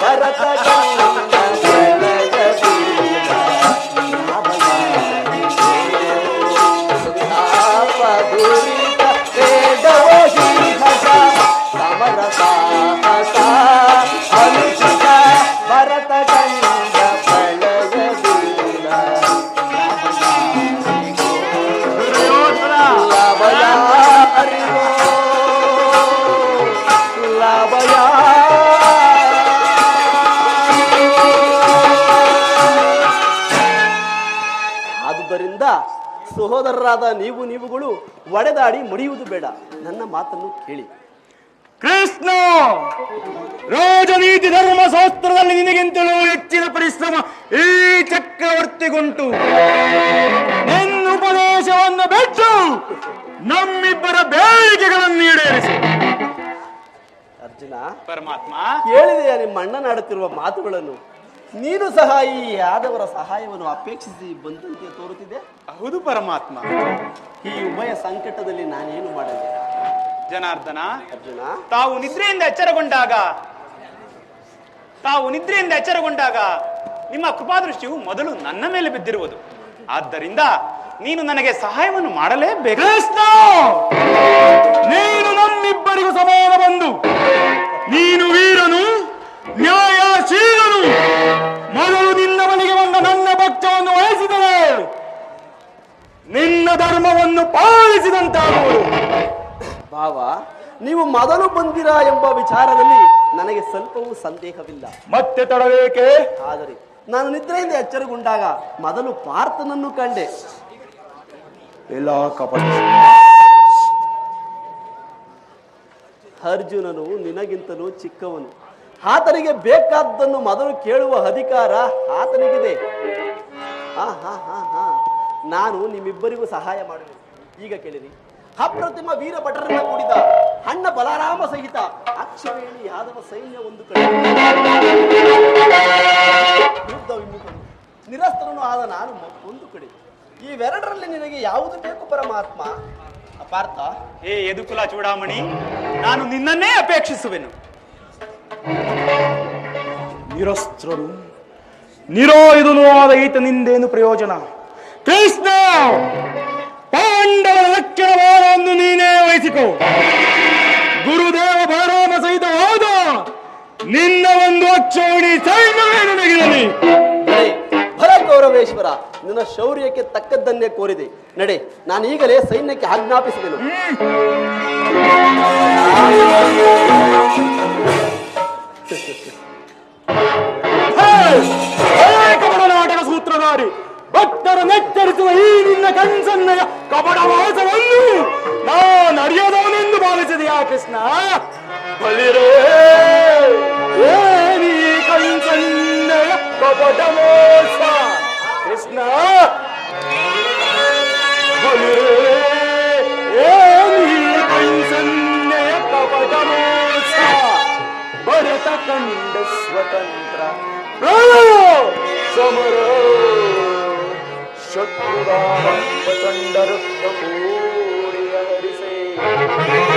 ಭರತ ಸಹೋದರರಾದ ನೀವು ನೀವುಗಳು ಒಡೆದಾಡಿ ಮುಡಿಯುವುದು ಬೇಡ. ನನ್ನ ಮಾತನ್ನು ಕೇಳಿ. ಕೃಷ್ಣ ರಾಜನೀತಿ ಧರ್ಮ ಶಾಸ್ತ್ರದಲ್ಲಿ ನಿನಗಿಂತಲೂ ಹೆಚ್ಚಿನ ಪರಿಶ್ರಮ ಈ ಚಕ್ರವರ್ತಿಗುಂಟು. ನನ್ನ ಉಪದೇಶವನ್ನು ಬೆಚ್ಚು ನಮ್ಮಿಬ್ಬರ ಬೇಡಿಕೆಗಳನ್ನು ಈಡೇರಿಸಿ. ಅರ್ಜುನ ಪರಮಾತ್ಮ. ಕೇಳಿದೆಯಾ ನಿಮ್ಮ ಅಣ್ಣನಾಡುತ್ತಿರುವ ಮಾತುಗಳನ್ನು? ನೀನು ಸಹ ಈ ಯಾದವರ ಸಹಾಯವನ್ನು ಅಪೇಕ್ಷಿಸಿ ಬಂದಂತೆ ತೋರುತ್ತಿದೆ? ಹೌದು ಪರಮಾತ್ಮ. ಈ ಉಭಯ ಸಂಕಟದಲ್ಲಿ ನಾನೇನು ಮಾಡಲಿ? ಜನಾರ್ದನ ಅರ್ಜುನ? ತಾವು ನಿದ್ರೆಯಿಂದ ಎಚ್ಚರಗೊಂಡಾಗ ತಾವು ನಿದ್ರೆಯಿಂದ ಎಚ್ಚರಗೊಂಡಾಗ ನಿಮ್ಮ ಕೃಪಾದೃಷ್ಟಿಯು ಮೊದಲು ನನ್ನ ಮೇಲೆ ಬಿದ್ದಿರುವುದು. ಆದ್ದರಿಂದ ನೀನು ನನಗೆ ಸಹಾಯವನ್ನು ಮಾಡಲೇಬೇಕು. ಕೃಷ್ಣ! ನೀನು ನಮ್ಮಿಬ್ಬರಿಗೂ ಸಮಾನ ಬಂದು ನೀನು ವೀರನು ನ್ಯಾಯಶೀಲನು ನಿನ್ನ ಧರ್ಮವನ್ನು ಪಾಲಿಸಿದಂತಾಗುವುದು ಭಾವ ನೀವು ಮೊದಲು ಬಂದಿರಾ ಎಂಬ ವಿಚಾರದಲ್ಲಿ ನನಗೆ ಸ್ವಲ್ಪವೂ ಸಂದೇಹವಿಲ್ಲ. ಮತ್ತೆ ತಡಬೇಕೆ ಆದರೆ ನಾನು ನಿದ್ರೆಯಿಂದ ಎಚ್ಚರಗೊಂಡಾಗ ಮೊದಲು ಪಾರ್ಥನನ್ನು ಕಂಡೆ. ಎಲ್ಲ ಕಪಟ. ಅರ್ಜುನನು ನಿನಗಿಂತಲೂ ಚಿಕ್ಕವನು. ಆತನಿಗೆ ಬೇಕಾದ್ದನ್ನು ಮೊದಲು ಕೇಳುವ ಅಧಿಕಾರ ಆತನಿಗಿದೆ. ಹಾ ಹಾ ಹಾ ಹಾ ನಾನು ನಿಮ್ಮಿಬ್ಬರಿಗೂ ಸಹಾಯ ಮಾಡುವೆ. ಈಗ ಕೇಳಿರಿ. ಅಪ್ರತಿಮ ವೀರ ಭಟರನ್ನ ಕೂಡಿದ ಅಣ್ಣ ಬಲರಾಮ ಸಹಿತ ಅಕ್ಷವೇಣಿ ಯಾದವ ಸೈನ್ಯ ಒಂದು ಕಡೆ. ಯುದ್ಧ ವಿಮುಖನು. ನಿರಸ್ತರನು ಆದ ನಾನು ಮತ್ತೊಂದು ಕಡೆ. ಇವೆರಡರಲ್ಲಿ ನಿನಗೆ ಯಾವುದು ಬೇಕು ಪರಮಾತ್ಮ? ಅಪಾರ್ಥ. ಏ ಯದುಕುಲ ಚೂಡಾಮಣಿ, ನಾನು ನಿನ್ನನ್ನೇ ಅಪೇಕ್ಷಿಸುವೆನು. ನಿರಸ್ತ್ರರು ಇದನು ಆದ ಈತನಿಂದೇನು ಪ್ರಯೋಜನ? ಕೃಷ್ಣ! ಪಾಂಡವರ ಭಾರವನ್ನು ನೀನೇ ವಹಿಸಿಕೋ. ಗುರುದೇವ ಬಲರಾಮ ಸಹಿತ ಹೋದ. ನಿನ್ನ ಒಂದು ಅಕ್ಷೋಣಿ ಸೈನ್ಯವೇ ನನಗಿರಲಿ. ಭರ ಗೌರವೇಶ್ವರ ನಿನ್ನ ಶೌರ್ಯಕ್ಕೆ ತಕ್ಕದ್ದನ್ನೇ ಕೋರಿದೆ. ನಡೆ ನಾನು ಈಗಲೇ ಸೈನ್ಯಕ್ಕೆ ಆಜ್ಞಾಪಿಸಿದೆನು. ನಾಟಕ ಸೂತ್ರಧಾರಿ. ಭಕ್ತರ ನೆಚ್ಚರಿಸುವ ಈ ನಿನ್ನ ಕನ್ಸನ್ನಯ ಕಪಡ ವಾಸವನ್ನು ನಾನು ಅರಿಯದವನೆಂದು ಭಾವಿಸಿದೆಯಾ ಕೃಷ್ಣ ಬಲಿರೇ ಏನಿ ಕನ್ಸನ್ನಯ ಕಪಟ ಮೋಸ ಕೃಷ್ಣ ಬಲಿರೇ ಏನಿ ಕನ್ಸನ್ನಯ ಕಪಟ ಮೋಸ ಭರತ ಕಂಡ ಸ್ವತಂತ್ರ ಪ್ರಳಯ ಸಮರ शत्रुराम प्रचंडरुद्रपूर्य हरिसे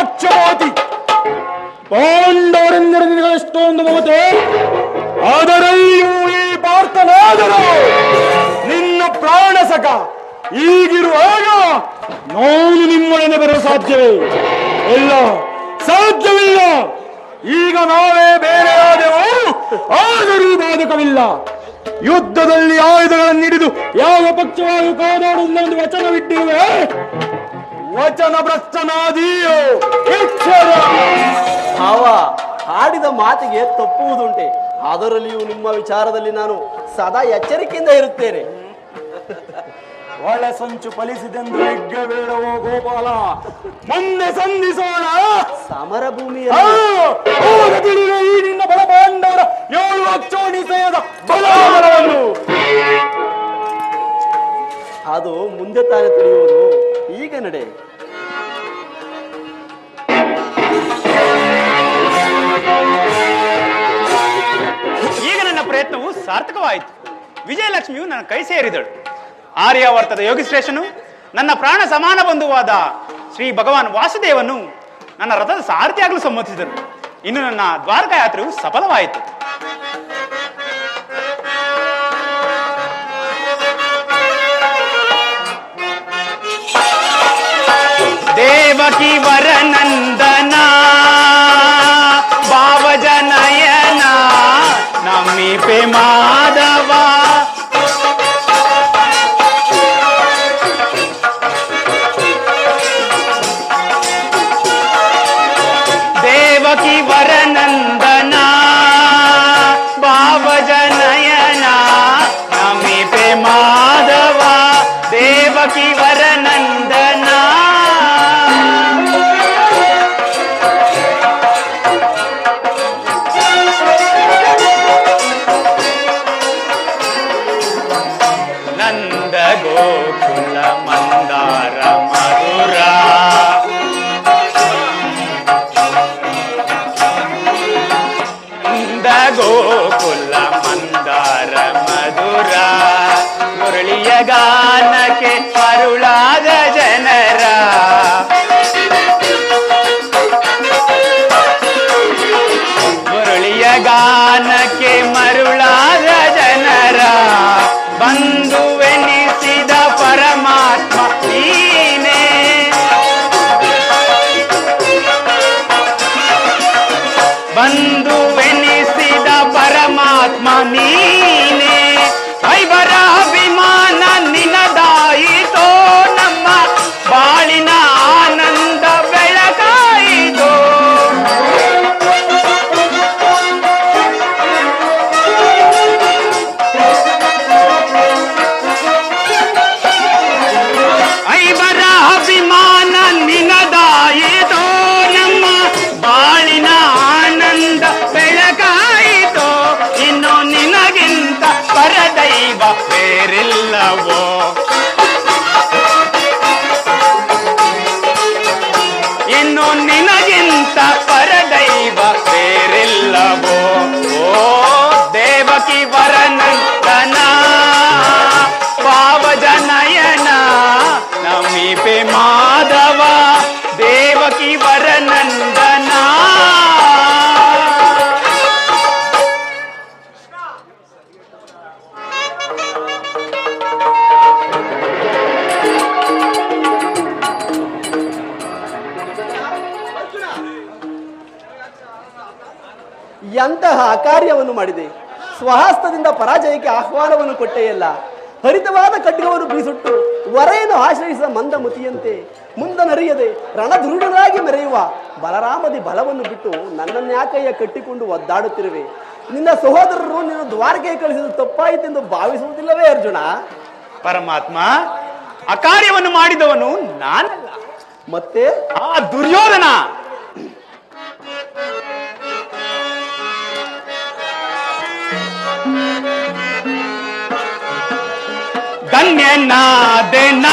ಬಹುಪಕ್ಷಪಾತಿ ಪಾಂಡವರೆಂದರೆ ನಿನಗೆ ಎಷ್ಟೊಂದು ಮಮತೆ ಅದರಲ್ಲಿಯೂ ಈ ಪಾರ್ಥನಾದರು ನಿನ್ನ ಪ್ರಾಣ ಸಖ ಈಗಿರುವಾಗ ನಾನು ನಿಮ್ಮೊಡನೆ ಬರಲು ಸಾಧ್ಯವೇ. ಇಲ್ಲ, ಸಾಧ್ಯವಿಲ್ಲ. ಈಗ ನಾವೇ ಬೇರೆಯಾದೆವು ಆದರೂ ಬಾಧಕವಿಲ್ಲ. ಯುದ್ಧದಲ್ಲಿ ಆಯುಧಗಳನ್ನು ಹಿಡಿದು ಯಾವ ಪಕ್ಷವಾಗಿ ಎಂದು ವಚನವಿಟ್ಟಿರುವೆ ವಚನ ಭ್ರಷ್ಟನಾದಿಯೋ ಭಾವ ಆಡಿದ ಮಾತಿಗೆ ತಪ್ಪುವುದುಂಟೆ. ಅದರಲ್ಲಿಯೂ ನಿಮ್ಮ ವಿಚಾರದಲ್ಲಿ ನಾನು ಸದಾ ಎಚ್ಚರಿಕೆಯಿಂದ ಇರುತ್ತೇನೆ. ಒಳ್ಳೆ ಸಂಚು ಫಲಿಸಿದೆಂದು ಯಜ್ಞಬೇಡವೋ ಗೋಪಾಲ? ಮುಂದೆ ಸಂಧಿಸೋಣ! ಸಮರ ಭೂಮಿಯ ಈ ನಿನ್ನ ಬಲಬಾಂಡವರ ಏಳು ಅಕ್ಷೋಣಿಸೆಯದ ಬಲವನ್ನು ಅದು ಮುಂದೆ ತಾನೇ ತಿಳಿಯುವುದು. ಈಗ ನಡೆ. ಈಗ ನನ್ನ ಪ್ರಯತ್ನವು ಸಾರ್ಥಕವಾಯಿತು. ವಿಜಯಲಕ್ಷ್ಮಿಯು ನನ್ನ ಕೈ ಸೇರಿದಳು. ಆರ್ಯಾವರ್ತದ ಯೋಗಿಶ್ರೇಷ್ಠನು ನನ್ನ ಪ್ರಾಣ ಸಮಾನ ಬಂಧುವಾದ ಶ್ರೀ ಭಗವಾನ್ ವಾಸುದೇವನು ನನ್ನ ರಥದ ಸಾರಥಿಯಾಗಲು ಸಮ್ಮತಿಸಿದರು. ಇನ್ನು ನನ್ನ ದ್ವಾರಕಾ ಯಾತ್ರೆಯು ಸಫಲವಾಯಿತು. பாகி வர நந்தனா பாவஜ நயனா நம்மி பெமாதா. Cuando ಎಂತಹ ಅಕಾರ್ಯವನ್ನು ಮಾಡಿದೆ. ಸ್ವಹಸ್ತದಿಂದ ಪರಾಜಯಕ್ಕೆ ಆಹ್ವಾನವನ್ನು ಕೊಟ್ಟೆಯಲ್ಲ. ಹರಿತವಾದ ಖಡ್ಗವನ್ನು ಬೀಸುಟ್ಟು ವರೆಯನ್ನು ಆಶ್ರಯಿಸಿದ ಮಂದಮತಿಯಂತೆ ಮುಂದನರಿಯದೆ ರಣಧೃಢರಾಗಿ ಮೆರೆಯುವ ಬಲರಾಮದಿ ಬಲವನ್ನು ಬಿಟ್ಟು ನನ್ನನ್ಯಾಕಯ್ಯ ಕಟ್ಟಿಕೊಂಡು ಒದ್ದಾಡುತ್ತಿರುವೆ. ನಿನ್ನ ಸಹೋದರರು ನಿನ್ನ ದ್ವಾರಕೆ ಕಳಿಸಿದ ತಪ್ಪಾಯಿತೆಂದು ಭಾವಿಸುವುದಿಲ್ಲವೇ ಅರ್ಜುನ? ಪರಮಾತ್ಮ ಅಕಾರ್ಯವನ್ನು ಮಾಡಿದವನು ನಾನಲ್ಲ. ಮತ್ತೆ? ಆ ದುರ್ಯೋಧನ! ಧನ್ಯನಾದೆನ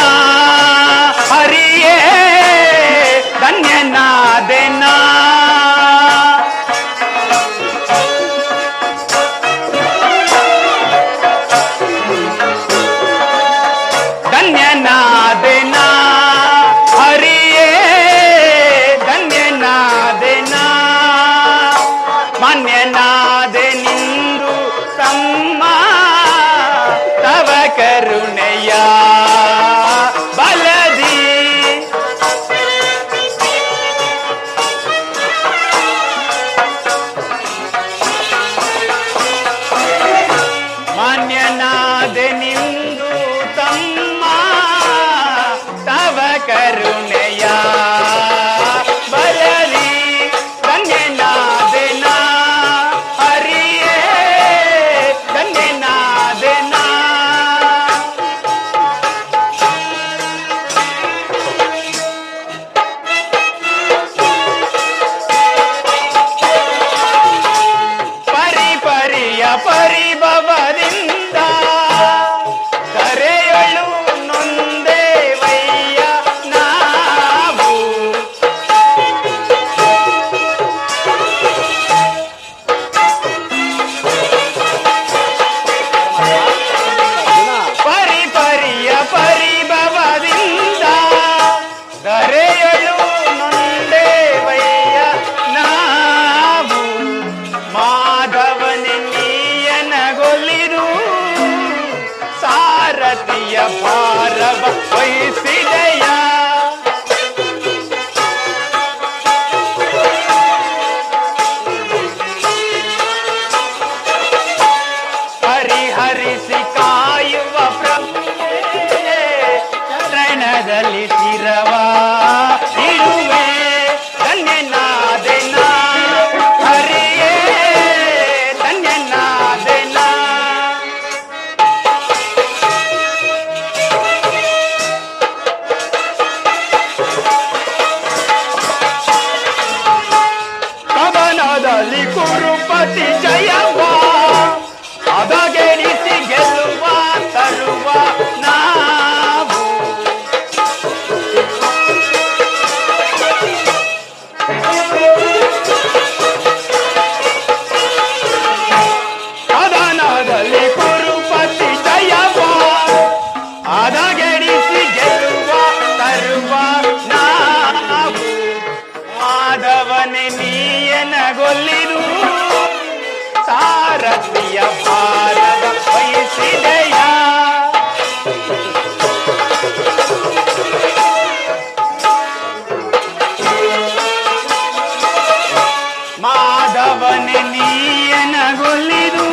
ಮಾಧವನೆ ನೀಯನಗೊಲ್ಲಿದು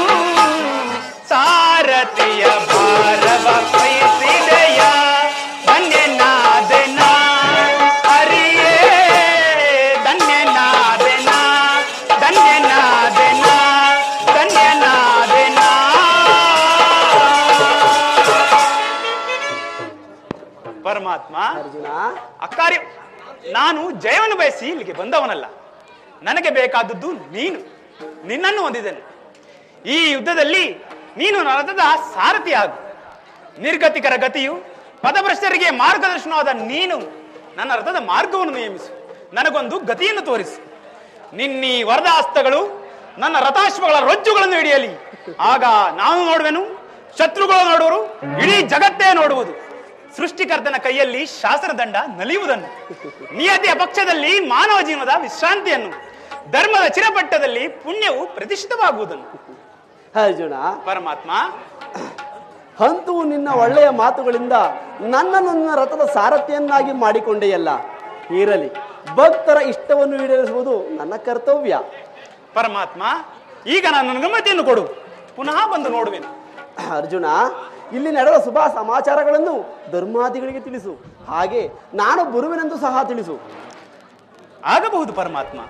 ಸಾರಥಿಯ ಭಾರವ ವಹಿಸಿದೆಯ ಧನ್ಯನಾದೆನ. ಹರಿಯೇ ಧನ್ಯನಾದೆನ ಧನ್ಯನಾದೆನ ಧನ್ಯನಾದೆನ. ಪರಮಾತ್ಮ ಅರ್ಜುನ. ಅಕ್ಕಾರಿ ನಾನು ಜಯವನ್ನು ಬಯಸಿ ಇಲ್ಲಿಗೆ ಬಂದವನಲ್ಲ. ನನಗೆ ಬೇಕಾದದ್ದು ನೀನು. ನಿನ್ನನ್ನು ಹೊಂದಿದ್ದೇನೆ. ಈ ಯುದ್ಧದಲ್ಲಿ ನೀನು ರಥದ ಸಾರಥಿ ಆಗು ನಿರ್ಗತಿಕರ ಗತಿಯು ಪದಭ್ರಷ್ಟರಿಗೆ ಮಾರ್ಗದರ್ಶನವಾದ ನೀನು ನನ್ನ ರಥದ ಮಾರ್ಗವನ್ನು ನಿಯಮಿಸು. ನನಗೊಂದು ಗತಿಯನ್ನು ತೋರಿಸು. ನಿನ್ನಿ ವರದ ಹಸ್ತಗಳು ನನ್ನ ರಥಾಶ್ವಗಳ ರಜ್ಜುಗಳನ್ನು ಹಿಡಿಯಲಿ. ಆಗ ನಾನು ನೋಡುವೆನು, ಶತ್ರುಗಳು ನೋಡುವರು, ಇಡೀ ಜಗತ್ತೇ ನೋಡುವುದು. ಸೃಷ್ಟಿಕರ್ತನ ಕೈಯಲ್ಲಿ ಶಾಸ್ತ್ರದಂಡ ನಲಿಯುವುದನ್ನು, ನಿಯತಿಯ ಪಕ್ಷದಲ್ಲಿ ಮಾನವ ಜೀವನದ ವಿಶ್ರಾಂತಿಯನ್ನು. ಧರ್ಮದ ಚಿರಪಟ್ಟದಲ್ಲಿ ಪುಣ್ಯವು ಪ್ರತಿಷ್ಠಿತವಾಗುವುದನ್ನು. ಅರ್ಜುನ ಪರಮಾತ್ಮ. ಅಂತೂ ನಿನ್ನ ಒಳ್ಳೆಯ ಮಾತುಗಳಿಂದ ನನ್ನನ್ನು ನನ್ನ ರಥದ ಸಾರಥಿಯನ್ನಾಗಿ ಮಾಡಿಕೊಂಡೆಯಲ್ಲ. ಇರಲಿ ಭಕ್ತರ ಇಷ್ಟವನ್ನು ಈಡೇರಿಸುವುದು ನನ್ನ ಕರ್ತವ್ಯ. ಪರಮಾತ್ಮ ಈಗ ನಾನು ಅನುಮತಿಯನ್ನು ಕೊಡು. ಪುನಃ ಬಂದು ನೋಡುವೆನು. ಅರ್ಜುನ ಇಲ್ಲಿ ನಡೆದ ಶುಭ ಸಮಾಚಾರಗಳನ್ನು ಧರ್ಮಾದಿಗಳಿಗೆ ತಿಳಿಸು. ಹಾಗೆ ನಾನು ಬರುವೆನೆಂದು ಸಹ ತಿಳಿಸು. ಆಗಬಹುದು ಪರಮಾತ್ಮ.